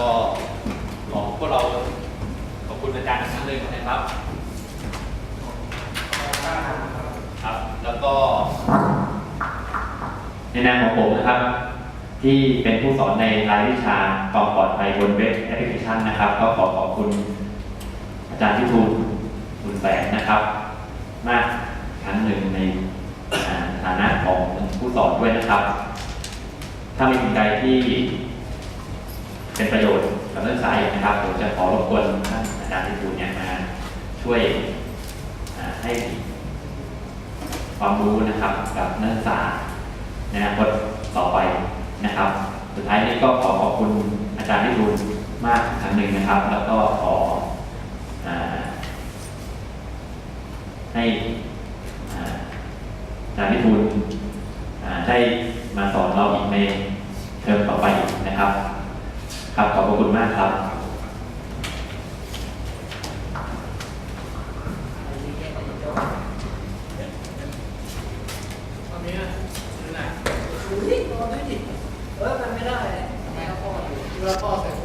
ก็ขอพวกเราขอบคุณอาจารย์อีกครั้งหนึ่งนะครับ ครับ แล้วก็ ในนามของผมนะครับ ที่เป็นผู้สอนในรายวิชาความปลอดภัยบนเว็บแอปพลิเคชันนะครับ ก็ขอขอบคุณอาจารย์พิทูลบุญแสงนะครับ มากครั้งหนึ่งในฐานะของผู้สอนด้วยนะครับ ถ้ามีสิ่งใดที่ เป็นประโยชน์กับนักศึกษาอีกนะครับผมจะขอรบกวนท่านอาจารย์พิทูลเนี่ยมาช่วยให้ความรู้นะครับกับนักศึกษาในอนาคตต่อไปนะครับ สุดท้ายนี้ก็ขอขอบคุณอาจารย์พิทูลมากครั้งหนึ่งนะครับ แล้วก็ขออให้อาจารย์พิทูลอ่าได้มาสอนเราอีกในเทอมต่อไปนะครับ ครับขอบพระคุณมากครับตอนนี้คือไหนดูที่นอนด้วยดิเออมันไม่ได้ทำไมเอาพ่ออยู่เวลาพ่อเสร็จ